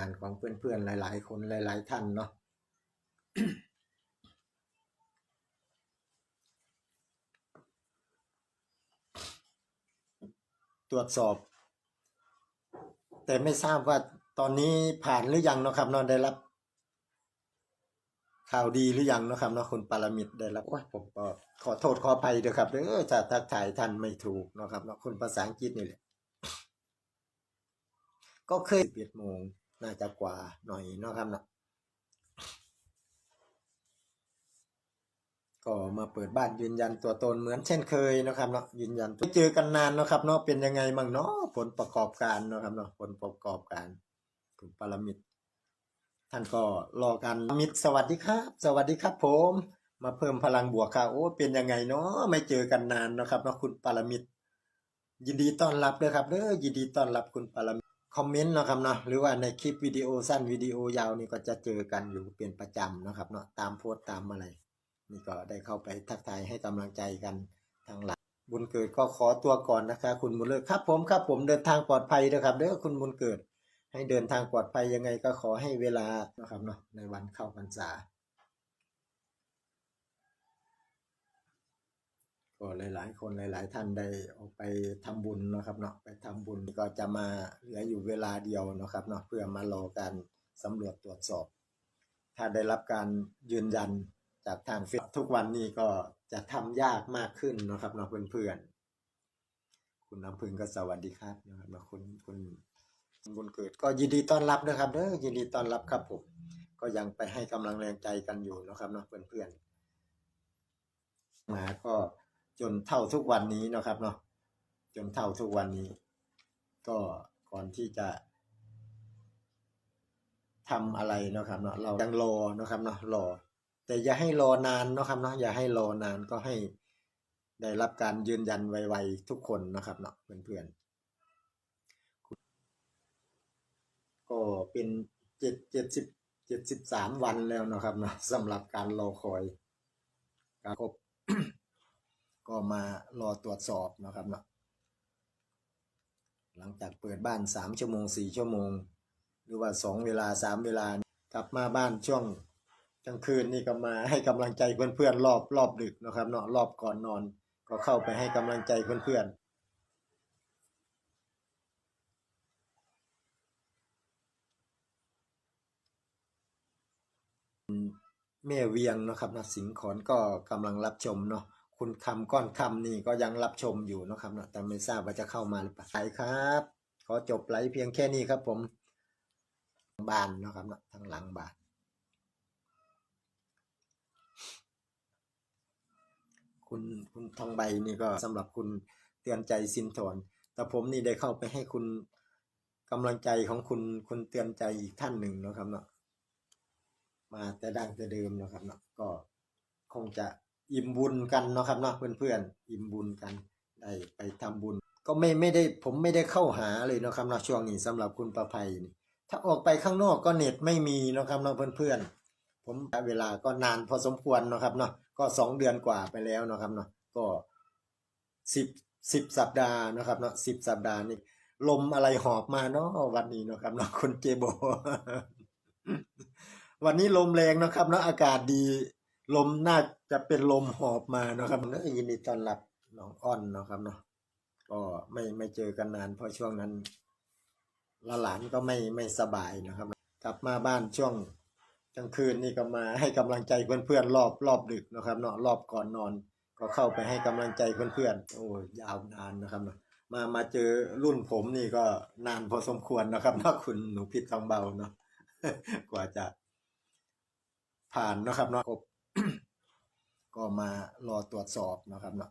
านของเพื่อนๆ หลาย ๆ คนหลาย ๆ ท่านเนาะตรวจสอบ แต่ไม่ทราบว่าตอนนี้ผ่านหรือยังเนาะครับเนาะได้รับ ข่าวดีหรือยังเนาะครับเนาะคุณปารามิตได้รับว่าผมก็ขอโทษขออภัยเด้วยครับเด้อถ้าทักทายท่านไม่ถูกเนาะครับเนาะคนภาษาอังกฤษนี่แหละก็เคยเปียดโมง น่าจะกว่าหน่อยเนาะครับเนาะก็มาเปิดบ้านยืนยันตัวตนเหมือนเช่นเคยนะครับเนาะยืนยันเจอกันนานนะครับเนาะเป็นยังไงมั่งเนาะผลประกอบการนะครับเนาะผลประกอบการคุณปารมิตรท่านก็รอกันมิตรสวัสดีครับ สวัสดีครับผม มาเพิ่มพลังบวกค่ะโอ้เป็นยังไงเนาะไม่เจอกันนานนะครับเนาะคุณปารมิตรยินดีต้อนรับเลยครับเด้อยินดีต้อนรับคุณปารมิตร คอมเมนต์นะครับเนาะหรือว่าในคลิปวิดีโอสั้นวิดีโอยาวนี่ก็จะเจอกันอยู่เป็นประจำนะครับเนาะตามโพสต์ตามอะไร นี่ก็ได้เข้าไปทักทายให้กำลังใจกันทางหลังบุญเกิดก็ขอตัวก่อนนะคะ คุณบุญเลิศครับผมครับผมเดินทางปลอดภัยนะครับเด้อคุณบุญเกิด ให้เดินทางปลอดภัยยังไงก็ขอให้เวลานะครับเนาะในวันเข้าพรรษา ก็หลาย ๆ คนหลาย ๆ ท่านได้ออกไปทำบุญนะครับเนาะไปทำบุญก็จะมาเหลืออยู่เวลาเดียวนะครับเนาะเพื่อมารอการสำรวจตรวจสอบ ถ้าได้รับการยืนยันจากทางเฟซทุกวันนี้ก็จะทำยากมากขึ้นนะครับเนาะเพื่อนๆคุณน้ำพึ่งก็สวัสดีครับนะครับเนาะคุณคุณบุญเกิดก็ยินดีต้อนรับนะครับเด้อยินดีต้อนรับครับผมก็ยังไปให้กำลังแรงใจกันอยู่นะครับเนาะเพื่อนๆมาก็ จนเท่าทุกวันนี้นะครับเนาะจนเท่าทุกวันนี้ ก็ก่อนที่จะทำอะไรนะครับเนาะเรายังรอนะครับเนาะรอ แต่อย่าให้รอนานนะครับเนาะอย่าให้รอนานก็ให้ได้รับการยืนยันไวๆทุกคนนะครับเนาะเพื่อนๆ ก็เป็นเจ็ดเจ็ดสิบเจ็ดสิบสามวันแล้วนะครับเนาะสำหรับการรอคอยการครบ ก็มารอตรวจสอบนะครับเนาะหลังจากเปิดบ้านสามชั่วโมงสี่ชั่วโมง หรือว่าสองเวลาสามเวลากลับมาบ้านช่วงกลางคืนนี่ก็มาให้กำลังใจเพื่อนๆรอบรอบดึกนะครับเนาะรอบก่อนนอน ก็เข้าไปให้กำลังใจเพื่อนๆแม่เวียงนะครับนะสิงขอนก็กำลังรับชมเนาะ คุณคำก้อนคำนี่ก็ยังรับชมอยู่นะครับเนาะแต่ไม่ทราบว่าจะเข้ามาหรือเปล่าไปครับ ขอจบไลฟ์เพียงแค่นี้ครับผมบ้านนะครับเนาะทางหลังบ้านคุณคุณทองใบนี่ก็สำหรับคุณเตือนใจสินทรแต่ผมนี่ได้เข้าไปให้คุณกำลังใจของคุณคุณเตือนใจอีกท่านหนึ่งนะครับเนาะมาแต่ดังแต่เดิมนะครับเนาะก็คงจะ อิ่มบุญกันเนาะครับเนาะเพื่อนๆอิ่มบุญกันได้ไปทำบุญ ก็ไม่ไม่ได้ผมไม่ได้เข้าหาเลยเนาะครับเนาะช่วงนี้สำหรับคุณประภัยนี่ถ้าออกไปข้างนอกก็เน็ตไม่มีเนาะครับเนาะเพื่อนๆผมเวลาก็นานพอสมควรเนาะครับเนาะก็สองเดือนกว่าไปแล้วเนาะครับเนาะก็สิบสิบสัปดาห์นะครับเนาะสิบสัปดาห์นี่ลมอะไรหอบมาเนาะวันนี้เนาะครับเนาะคุณเจโบวันนี้ลมแรงนะครับเนอะอากาศดี ลมน่าจะเป็นลมหอบมานะครับเนอะยินดีต้อนรับน้องอ้อนนะครับเนาะก็ไม่ไม่เจอกันนานเพราะช่วงนั้นหลานก็ไม่ไม่สบายนะครับ กลับมาบ้านช่วงกลางคืนนี่ก็มาให้กำลังใจเพื่อนๆรอบรอบดึกนะครับเนาะรอบก่อนนอน ก็เข้าไปให้กำลังใจเพื่อนๆโอ้ยยาวนานนะครับเนาะมามาเจอรุ่นผมนี่ก็นานพอสมควรนะครับเนาะคุณหนูพิษทองเบาเนาะกว่าจะผ่านนะครับเนาะครบ ก็มารอตรวจสอบนะครับเนาะ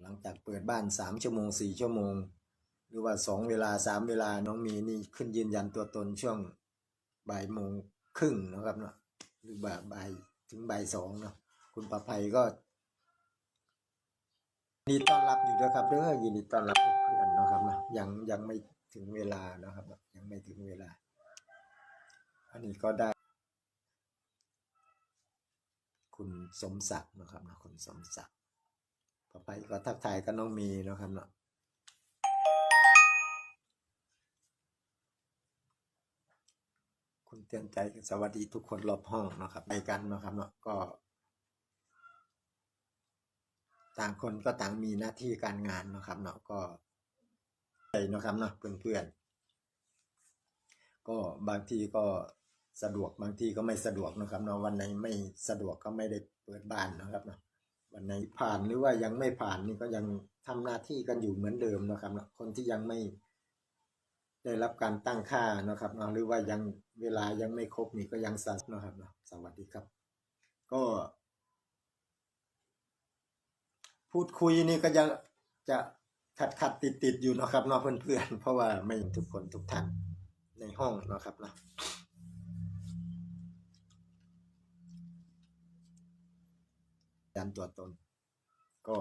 หลังจากเปิดบ้านสามชั่วโมงสี่ชั่วโมง หรือว่าสองเวลาสามเวลาน้องมีนี่ขึ้นยืนยันตัวตนช่วงบ่ายโมงครึ่งนะครับเนาะหรือบ่ายบ่ายถึงบ่ายสองเนาะคุณประภัยก็นดีต้อนรับอยู่ด้วยครับเด้อยินดีต้อนรับเพื่อนนะครับเนาะยังยังไม่ถึงเวลาเนาะครับ ยังไม่ถึงเวลา อันนี้ก็ได้ คุณสมศักดิ์นะครับนะคุณสมศักดิ์ต่อไปก็ทักทายกับน้องมีนะครับเนาะคุณเตือนใจสวัสดีทุกคนรอบห้องนะครับไปกันนะครับเนาะก็ ต่างคนก็ต่างมีหน้าที่การงานนะครับเนาะก็ไปนะครับเนาะเพื่อนๆก็บางทีก็ สะดวกบางทีก็ไม่สะดวกนะครับเนาะวันไหนไม่สะดวกก็ไม่ได้เปิดบ้านนะครับเนาะวันไหนผ่านหรือว่ายังไม่ผ่านนี่ก็ยังทำหน้าที่กันอยู่เหมือนเดิมนะครับเนาะคนที่ยังไม่ได้รับการตั้งค่านะครับเนาะหรือว่ายังเวลายังไม่ครบนี่ก็ยังสัเนะครับเนาะสวัสดีครับ ก็ พูดคุยนี่ก็ยังจะขัดขัดติดติดอยู่นะครับเนาะเพื่อนๆเพราะว่าไม่ทุกคนทุกท่านในห้องนะครับเนาะ การตรวจตน ก็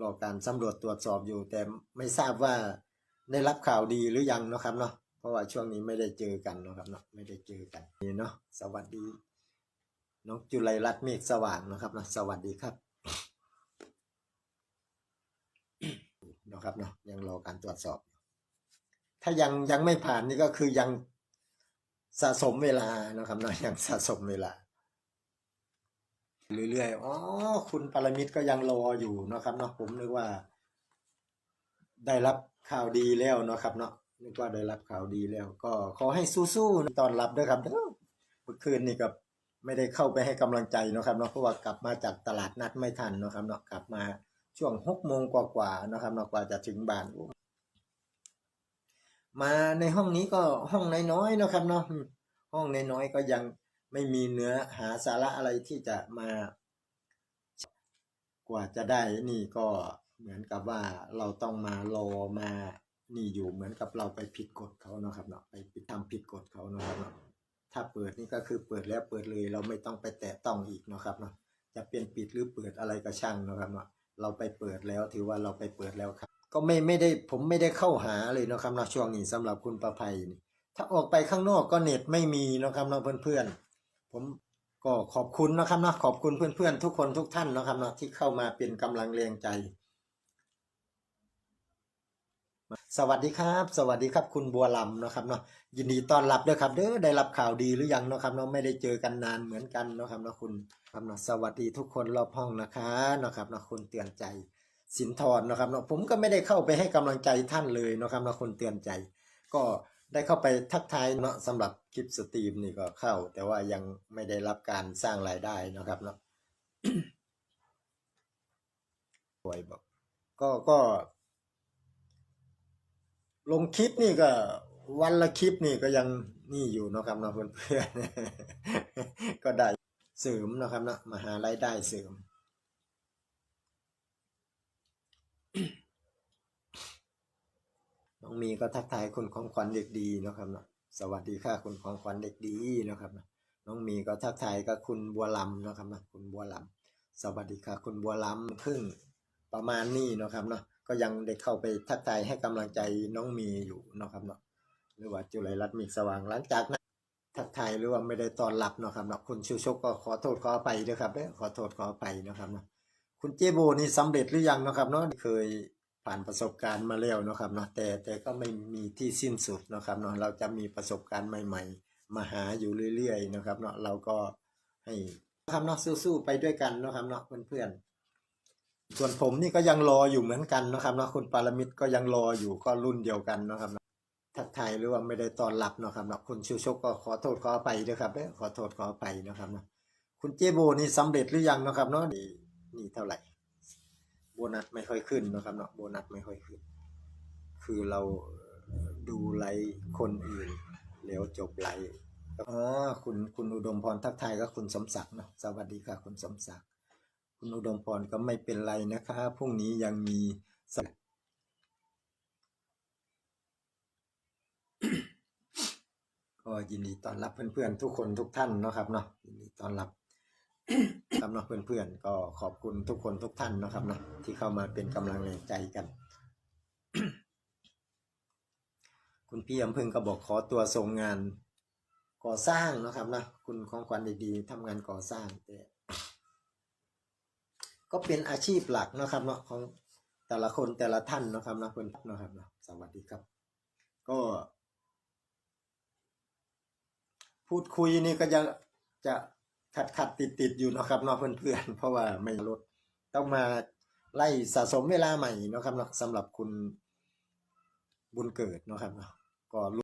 รอการสำรวจตรวจสอบอยู่ แต่ไม่ทราบว่าได้รับข่าวดีหรือยังนะครับเนาะเพราะว่าช่วงนี้ไม่ได้เจอกันนะครับเนาะไม่ได้เจอกันนี่เนาะสวัสดีน้องจุลัยรัตน์เมฆสว่างนะครับเนาะสวัสดีครับนะครับเนาะยังรอการตรวจสอบ ถ้ายังยังไม่ผ่านนี่ก็คือยังสะสมเวลานะครับเนาะยังสะสมเวลา เรื่อยๆ อ๋อ คุณปรมิตรก็ยังรออยู่นะครับเนาะ ผมนึกว่า ได้รับข่าวดีแล้วเนาะครับเนาะ นึกว่าได้รับข่าวดีแล้ว ก็ขอให้สู้ๆตอนรับด้วยครับเด้อเมื่อคืนนี่ก็ไม่ได้เข้าไปให้กำลังใจนะครับเนาะ เพราะว่ากลับมาจากตลาดนัดไม่ทันนะครับเนาะ กลับมาช่วงหกโมงกว่าๆนะครับเนาะ กว่าจะถึงบ้าน มาในห้องนี้ก็ห้องน้อยๆนะครับเนาะ ห้องน้อยๆก็ยัง ไม่มีเนื้อหาสาระอะไรที่จะมากว่าจะได้นี่ก็เหมือนกับว่าเราต้องมารอมานี่อยู่เหมือนกับเราไปผิดกฎเขาเนาะครับเนาะไปทำผิดกฎเขาเนาะครับเนาะถ้าเปิดนี่ก็คือเปิดแล้วเปิดเลยเราไม่ต้องไปแตะต้องอีกเนาะครับเนาะจะเป็นปิดหรือเปิดอะไรก็ช่างเนาะครับเนาะเราไปเปิดแล้วถือว่าเราไปเปิดแล้วครับ ก็ไม่ไม่ได้ผมไม่ได้เข้าหาเลยเนาะครับเนาะช่วงนี้สำหรับคุณประภัยนี่ถ้าออกไปข้างนอกก็เน็ตไม่มีเนาะครับเนาะเพื่อนๆ ผมก็ขอบคุณนะครับเนาะขอบคุณเพื่อนๆ ทุกคนทุกท่านนะครับเนาะที่เข้ามาเป็นกำลังแรงใจ สวัสดีครับ สวัสดีครับคุณบัวลำเนาะครับเนาะยินดีต้อนรับด้วยครับเด้อได้รับข่าวดีหรือยังเนาะครับเนาะไม่ได้เจอกันนานเหมือนกันเนาะครับเนาะคุณครับเนาะสวัสดีทุกคนรอบห้องนะคะเนาะครับเนาะคุณเตือนใจสินทรเนาะครับเนาะผมก็ไม่ได้เข้าไปให้กำลังใจท่านเลยเนาะครับเนาะคนเตือนใจ ก็ ได้เข้าไปทักทายเนาะสำหรับคลิปสตรีมนี่ก็เข้า แต่ว่ายังไม่ได้รับการสร้างรายได้นะครับเนาะป่วยบอกก็ก็ ลงคลิปนี่ก็ วันละคลิปนี่ก็ยังนี่อยู่นะครับเนาะเพื่อนๆก็ได้เสริมนะครับเนาะมาหารายได้เสริม น้องมีก็ทักทายคุณของขวัญเด็กดีนะครับเนาะสวัสดีค่ะคุณของขวัญเด็กดีนะครับนะน้องมีก็ทักทายก็คุณบัวลำนะครับเนาะคุณบัวลำสวัสดีค่ะคุณบัวลำครึ่งประมาณนี้นะครับเนาะก็ยังได้เข้าไปทักทายให้กำลังใจน้องมีอยู่นะครับเนาะหรือว่าจุไรรัตน์มีสว่างหลังจากนั้นทักทายหรือว่าไม่ได้ตอนรับนะครับเนาะคุณชิวชกก็ขอโทษขออภัยด้วยครับเด้อขอโทษขออภัยเนะครับเนาะคุณเจโบนี่สำเร็จหรือยังนะครับเนาะเคย ผ่านประสบการณ์มาแล้วเนาะครับเนาะแต่แต่ก็ไม่มีที่สิ้นสุดเนาะครับเนาะเราจะมีประสบการณ์ใหม่ ๆ มาหาอยู่เรื่อยๆนะครับเนาะเราก็ให้ครับเนาะสู้ๆไปด้วยกันเนาะครับเนาะเพื่อนๆส่วนผมนี่ก็ยังรออยู่เหมือนกันนะครับเนาะคุณปารมิตรก็ยังรออยู่ก็รุ่นเดียวกันนะครับเนาะทักทายหรือว่าไม่ได้ตอนรับเนาะครับเนาะคุณชิวชกก็ขอโทษขออภัยด้วยครับเด้อขอโทษขออภัยนะครับเนาะคุณเจโบนี่สำเร็จหรือยังนะครับเนาะนี่นี่เท่าไหร่ นัสไม่ค่อยขึ้นนะครับเนาะโบนัสไม่ค่อยขึ้น คือเราดูไลฟ์คนอื่นแล้วจบไลฟ์อ๋อคุณคุณอุดมพรทักทายก็คุณสมศักดิ์เนาะสวัสดีค่ะคุณสมศักดิ์คุณอุดมพรก็ไม่เป็นไรนะคะพรุ่งนี้ยังมีสก็ยินดีต้อนรับเพื่อนๆทุกคนทุกท่านนะครับเนาะยินดีต้อนรับ ครับเนาะเพื่อนๆก็ขอบคุณทุกคนทุกท่านนะครับนะที่เข้ามาเป็นกำลังแรงใจกัน คุณพี่อำพึงก็บอกขอตัวส่งงานก่อสร้างนะครับนะคุณของขวัญดีๆทำงานก่อสร้างแต่ก็เป็นอาชีพหลักนะครับเนาะของแต่ละคนแต่ละท่านนะครับนะเพื่อนนะครับนะสวัสดีครับ ก็ พูดคุยนี่ก็จะจะ ขัดขัดติดติดอยู่นะครับเนาะเพื่อนๆเพราะว่าไม่ลดต้องมาไล่สะสมเวลาใหม่นะครับเนาะสำหรับคุณบุญเกิดนะครับเนาะก็